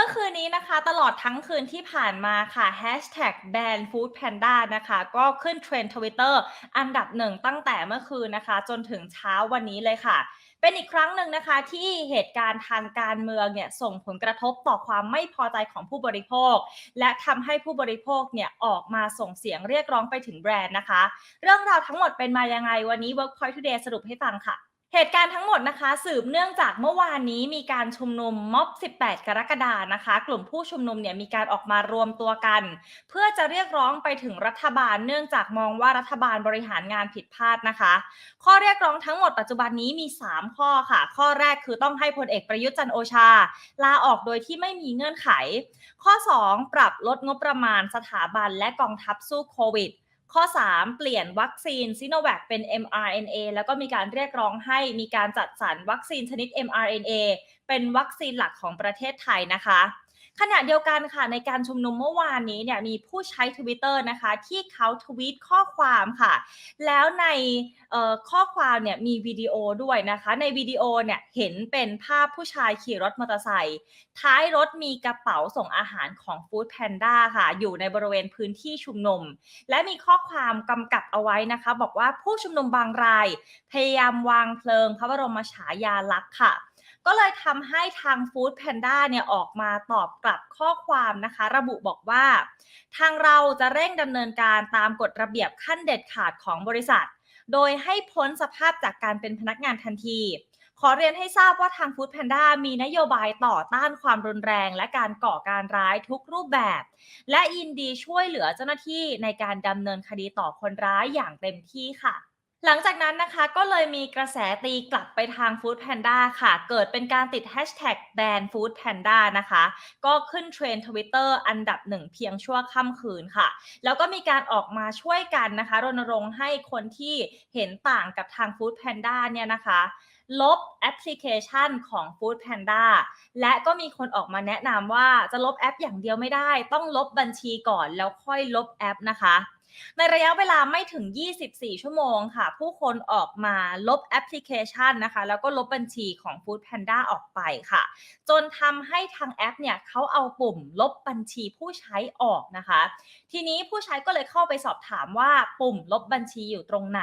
มื่อคืนนี้นะคะ ตลอดทั้งคืนที่ผ่านมาค่ะ Hashtag ban food panda นะคะ ก็ขึ้นเทรนด์ทวิตเตอร์อันดับหนึ่งตั้งแต่เมื่อคืนนะคะ จนถึงเช้าวันนี้เลยค่ะ เป็นอีกครั้งหนึ่งนะคะ ที่เหตุการณ์ทางการเมืองเนี่ยส่งผลกระทบต่อความไม่พอใจของผู้บริโภค และทำให้ผู้บริโภคเนี่ยออกมาส่งเสียงเรียกร้องไปถึงแบรนด์นะคะ เรื่องราวทั้งหมดเป็นมายังไงวันนี้ Workpoint Today สรุปให้ฟังค่ะ เหตุการณ์ทั้งหมดนะคะสืบเนื่องจากเมื่อวานนี้มีการชุมนุมม็อบ 18 กรกฎานะคะ กลุ่มผู้ชุมนุมเนี่ยมีการออกมารวมตัวกัน เพื่อจะเรียกร้องไปถึงรัฐบาล เนื่องจากมองว่ารัฐบาลบริหารงานผิดพลาดนะคะ ข้อเรียกร้องทั้งหมดปัจจุบันนี้มี 3 ข้อค่ะ ข้อแรกคือต้องให้พลเอกประยุทธ์จันโอชา ลาออกโดยที่ไม่มีเงื่อนไข ข้อ 2 ปรับลดงบประมาณสถาบันและกองทัพสู้โควิด ข้อ 3 เปลี่ยนวัคซีนซิโนแวคเป็น mRNA แล้วก็มีการเรียกร้องให้มีการจัดสรรวัคซีนชนิด mRNA เป็นวัคซีนหลักของประเทศไทยนะคะ ขณะเดียวกันค่ะในการชุมนุมเมื่อวานนี้เนี่ยมีผู้ใช้ Twitter นะคะที่เขาทวีตข้อความค่ะ แล้วในข้อความเนี่ยมีวิดีโอด้วยนะคะ ในวิดีโอเนี่ยเห็นเป็นภาพผู้ชายขี่รถมอเตอร์ไซค์ท้ายรถมีกระเป๋าส่งอาหารของ Food Panda ค่ะ อยู่ในบริเวณพื้นที่ชุมนุม และมีข้อความกำกับเอาไว้นะคะ บอกว่าผู้ชุมนุมบางราย พยายามวางเพลิงพระบรมฉายาลักษณ์ค่ะ ก็เลยทำให้ทาง Food Panda เนี่ยออกมาตอบกลับข้อความนะคะ ระบุบอกว่า ทางเราจะเร่งดำเนินการตามกฎระเบียบขั้นเด็ดขาดของบริษัท โดยให้พ้นสภาพจากการเป็นพนักงานทันที ขอเรียนให้ทราบว่าทาง Food Panda มีนโยบายต่อต้านความรุนแรง และการก่อการร้ายทุกรูปแบบ และยินดีช่วยเหลือเจ้าหน้าที่ในการดำเนินคดีต่อคนร้ายอย่างเต็มที่ค่ะ หลังจากนั้นนะคะก็เลยมีกระแสตีกลับไปทาง Food Panda ค่ะ เกิดเป็นการติด Hashtag ban Food Panda นะคะ ก็ขึ้นเทรนด์ทวิตเตอร์อันดับหนึ่งเพียงชั่วค่ำคืนค่ะ แล้วก็มีการออกมาช่วยกันนะคะ รณรงค์ให้คนที่เห็นต่างกับทาง Food Panda เนี่ยนะคะลบแอปพลิเคชันของ Food Panda และก็มีคนออกมาแนะนำว่าจะลบแอปอย่างเดียวไม่ได้ ต้องลบบัญชีก่อนแล้วค่อยลบแอปนะคะ ในระยะเวลาไม่ถึง 24 ชั่วโมงค่ะ ผู้คนออกมาลบแอปพลิเคชันนะคะ แล้วก็ลบบัญชีของ Food Panda ออกไปค่ะ จนทำให้ทางแอปเนี่ยเขาเอาปุ่มลบบัญชีผู้ใช้ออกนะคะ ทีนี้ผู้ใช้ก็เลยเข้าไปสอบถามว่าปุ่มลบบัญชีอยู่ตรงไหน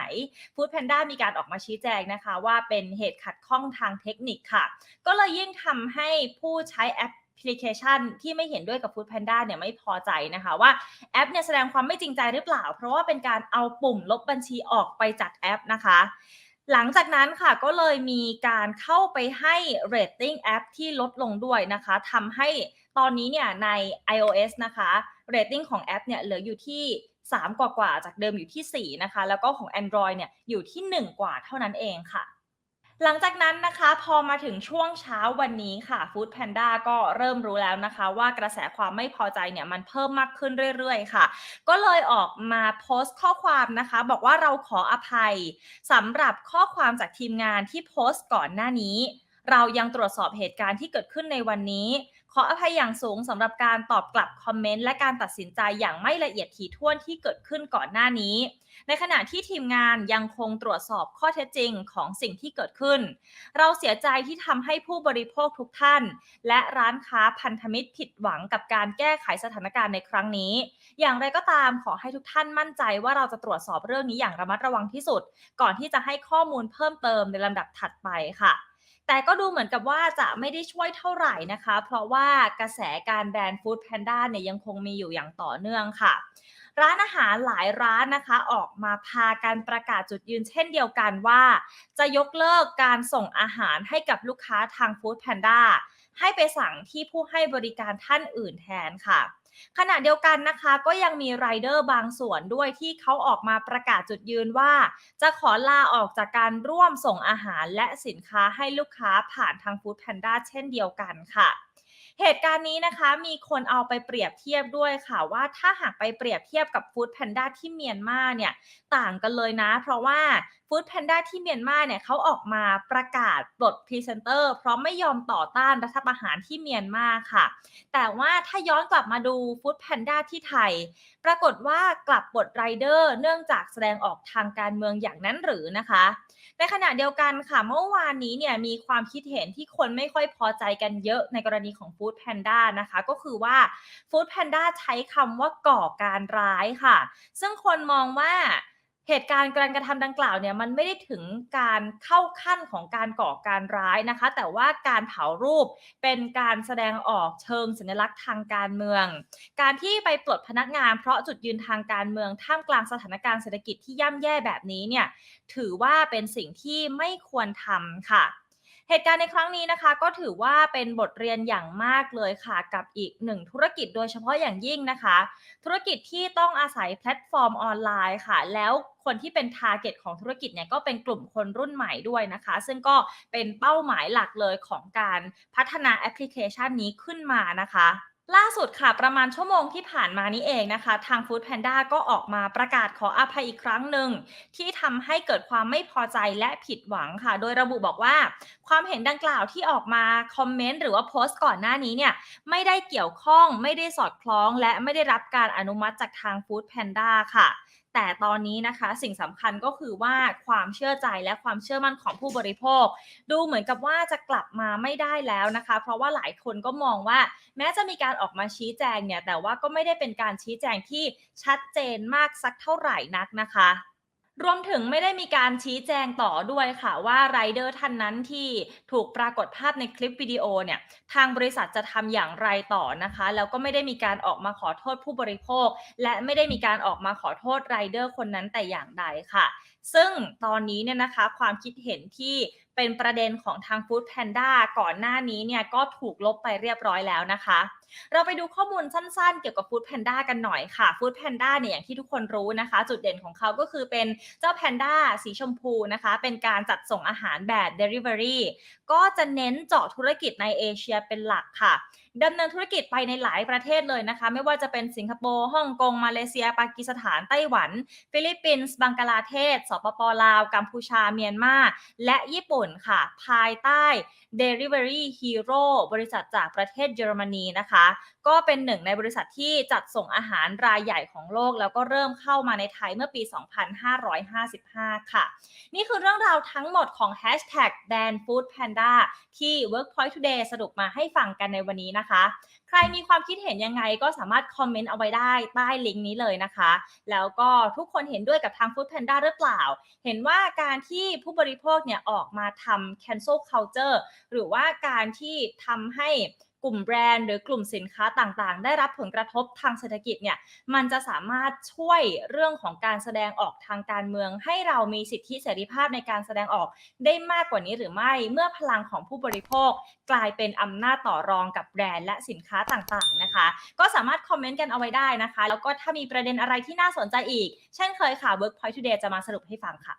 Food Panda มีการออกมาชี้แจงนะคะ ว่าเป็นเหตุขัดข้องทางเทคนิคค่ะ ก็เลยยิ่งทำให้ผู้ใช้แอป พลิเคชันที่ไม่เห็นด้วยกับ Food Panda เนี่ยไม่พอใจนะคะว่าแอปเนี่ยแสดงความไม่จริงใจหรือเปล่า เพราะว่าเป็นการเอาปุ่มลบบัญชีออกไปจากแอปนะคะ หลังจากนั้นค่ะก็เลยมีการเข้าไปให้เรตติ้งแอปที่ลดลงด้วยนะคะทำให้ตอนนี้เนี่ยใน iOS นะคะเรตติ้งของแอปเนี่ยเหลืออยู่ที่ 3 กว่ากว่าจากเดิมอยู่ที่ 4 นะคะ แล้วก็ของ Android เนี่ยอยู่ที่ 1 กว่าเท่านั้นเองค่ะ หลังจากนั้นนะคะพอมาถึงช่วงเช้าวันนี้ค่ะ Food Panda ก็เริ่มรู้แล้วนะคะ ว่ากระแสความไม่พอใจเนี่ยมันเพิ่มมากขึ้นเรื่อยๆค่ะ ก็เลยออกมาโพสต์ข้อความนะคะ บอกว่าเราขออภัยสำหรับข้อความจากทีมงานที่โพสต์ก่อนหน้านี้ เรายังตรวจสอบเหตุการณ์ที่เกิดขึ้นในวันนี้ ขออภัยอย่างสูงสำหรับการตอบกลับคอมเมนต์และการตัดสินใจอย่างไม่ละเอียดถี่ถ้วนที่เกิดขึ้นก่อนหน้านี้ ในขณะที่ทีมงานยังคงตรวจสอบข้อเท็จจริงของสิ่งที่เกิดขึ้น เราเสียใจที่ทำให้ผู้บริโภคทุกท่าน และร้านค้าพันธมิตรผิดหวังกับการแก้ไขสถานการณ์ในครั้งนี้ อย่างไรก็ตามขอให้ทุกท่านมั่นใจว่าเราจะตรวจสอบเรื่องนี้อย่างระมัดระวังที่สุด ก่อนที่จะให้ข้อมูลเพิ่มเติมในลำดับถัดไปค่ะ แต่ก็ดูเหมือนกับว่าจะไม่ได้ช่วยเท่าไหร่นะคะ เพราะว่ากระแสการแบนฟู้ดแพนด้าเนี่ยยังคงมีอยู่อย่างต่อเนื่องค่ะ ร้านอาหารหลายร้านนะคะ ออกมาพาการประกาศจุดยืนเช่นเดียวกันว่า จะยกเลิกการส่งอาหารให้กับลูกค้าทาง Food Panda ให้ไปสั่งที่ผู้ให้บริการท่านอื่นแทนค่ะ ขณะเดียวกันนะคะก็ยังมีไรเดอร์บางส่วนด้วยที่เขาออกมาประกาศจุดยืนว่า จะขอลาออกจากการร่วมส่งอาหารและสินค้าให้ลูกค้าผ่านทาง Food Panda เช่นเดียวกันค่ะเหตุการณ์นี้นะคะมีคนเอาไปเปรียบเทียบด้วยค่ะว่าถ้าหากไปเปรียบเทียบกับ Food Panda ที่เมียนมาเนี่ย ต่างกันเลยนะ เพราะว่า ฟู้ดแพนด้าที่เมียนมาเนี่ยเขาออกมาประกาศปลดพรีเซนเตอร์ เพราะไม่ยอมต่อต้านรัฐประหารที่เมียนมาค่ะ แต่ว่าถ้าย้อนกลับมาดูฟู้ดแพนด้าที่ไทย ปรากฏว่ากลับปลดไรเดอร์เนื่องจากแสดงออกทางการเมืองอย่างนั้นหรือนะคะ ในขณะเดียวกันค่ะเมื่อวานนี้เนี่ยมีความคิดเห็นที่คนไม่ค่อยพอใจกันเยอะในกรณีของ Food Panda นะคะก็คือว่า Food Panda ใช้คำว่าก่อการร้ายค่ะ ซึ่งคนมองว่า เหตุการณ์การกระทำดังกล่าวเนี่ยมันไม่ได้ถึงการเข้าขั้นของการก่อการร้ายนะคะ แต่ว่าการเผารูปเป็นการแสดงออกเชิงสัญลักษณ์ทางการเมือง การที่ไปปลดพนักงาน เพราะจุดยืนทางการเมืองท่ามกลางสถานการณ์เศรษฐกิจที่ย่ำแย่แบบนี้เนี่ยถือว่าเป็นสิ่งที่ไม่ควรทำค่ะ เหตุการณ์ในครั้งนี้นะคะ ก็ถือว่าเป็นบทเรียนอย่างมากเลยค่ะ กับอีกหนึ่งธุรกิจโดยเฉพาะอย่างยิ่งนะคะ ธุรกิจที่ต้องอาศัยแพลตฟอร์มออนไลน์ค่ะ แล้วคนที่เป็นทาร์เก็ตของธุรกิจเนี่ยก็เป็นกลุ่มคนรุ่นใหม่ด้วยนะคะ ซึ่งก็เป็นเป้าหมายหลักเลยของการพัฒนาแอปพลิเคชันนี้ขึ้นมานะคะ ล่าสุดค่ะ ประมาณชั่วโมงที่ผ่านมานี้เองนะคะ ทาง Food Panda ก็ออกมาประกาศขออภัยอีกครั้งหนึ่ง ที่ทำให้เกิดความไม่พอใจและผิดหวังค่ะ โดยระบุบอกว่า ความเห็นดังกล่าวที่ออกมาคอมเมนต์หรือว่าโพสต์ก่อนหน้านี้เนี่ย ไม่ได้เกี่ยวข้องไม่ได้สอดคล้อง และไม่ได้รับการอนุมัติจากทาง Food Panda ค่ะ แต่ตอนนี้นะคะสิ่งสำคัญก็คือว่าความเชื่อใจและความเชื่อมั่นของผู้บริโภค ดูเหมือนกับว่าจะกลับมาไม่ได้แล้วนะคะ เพราะว่าหลายคนก็มองว่า แม้จะมีการออกมาชี้แจงเนี่ยแต่ว่าก็ไม่ได้เป็นการชี้แจงที่ชัดเจนมากสักเท่าไหร่นักนะคะ รวมถึงไม่ได้มีการชี้แจงต่อด้วยค่ะว่าไรเดอร์ท่านนั้นที่ถูกปรากฏภาพในคลิปวิดีโอเนี่ยทางบริษัทจะทำอย่างไรต่อนะคะ แล้วก็ไม่ได้มีการออกมาขอโทษผู้บริโภค และไม่ได้มีการออกมาขอโทษไรเดอร์คนนั้นแต่อย่างใดค่ะ ซึ่งตอนนี้เนี่ยนะคะความคิดเห็นที่เป็นประเด็นของทาง Food Panda ก่อนหน้านี้เนี่ยก็ถูกลบไปเรียบร้อยแล้วนะคะ เราไปดูข้อมูลสั้นๆ เกี่ยวกับ Food Panda กันหน่อยค่ะ Food Panda เนี่ยอย่างที่ทุกคนรู้นะคะ จุดเด่นของเขาก็คือเป็นเจ้าแพนด้าสีชมพูนะคะ เป็นการจัดส่งอาหารแบบ Delivery ก็จะเน้นเจาะธุรกิจในเอเชียเป็นหลักค่ะ ดำเนินธุรกิจไปในหลายประเทศเลยนะคะ ไม่ว่าจะเป็นสิงคโปร์ฮ่องกงมาเลเซีย ปากีสถานไต้หวัน ฟิลิปปินส์บังกลาเทศ สปปลาว กัมพูชาเมียนมาและญี่ปุ่นค่ะ ภายใต้ Delivery Hero บริษัทจากประเทศเยอรมนีนะคะ ก็เป็นหนึ่งในบริษัทที่จัดส่งอาหารรายใหญ่ของโลก แล้วก็เริ่มเข้ามาในไทยเมื่อปี 2555 ค่ะ นี่คือเรื่องราวทั้งหมดของ Hashtag Ban Food Panda ที่ Workpoint Today สรุปมาให้ฟังกันในวันนี้นะนะคะ ใครมีความคิดเห็นยังไงก็สามารถคอมเมนต์เอาไว้ได้ใต้ลิงก์นี้เลยนะคะ แล้วก็ทุกคนเห็นด้วยกับทาง Food Panda หรือเปล่า เห็นว่าการที่ผู้บริโภคเนี่ยออกมาทำ cancel culture หรือว่าการที่ทำให้ กลุ่มแบรนด์หรือกลุ่มสินค้าต่างๆ ได้รับผลกระทบทางเศรษฐกิจเนี่ยมันจะสามารถช่วยเรื่องของการแสดงออกทางการเมือง ให้เรามีสิทธิเสรีภาพในการแสดงออกได้มากกว่านี้หรือไม่เมื่อพลังของผู้บริโภค กลายเป็นอำนาจต่อรองกับแบรนด์และสินค้าต่างๆนะคะ ก็สามารถคอมเมนต์กันเอาไว้ได้นะคะ แล้วก็ถ้ามีประเด็นอะไรที่น่าสนใจอีก เช่นเคยค่ะ Workpoint Today จะมาสรุปให้ฟังค่ะ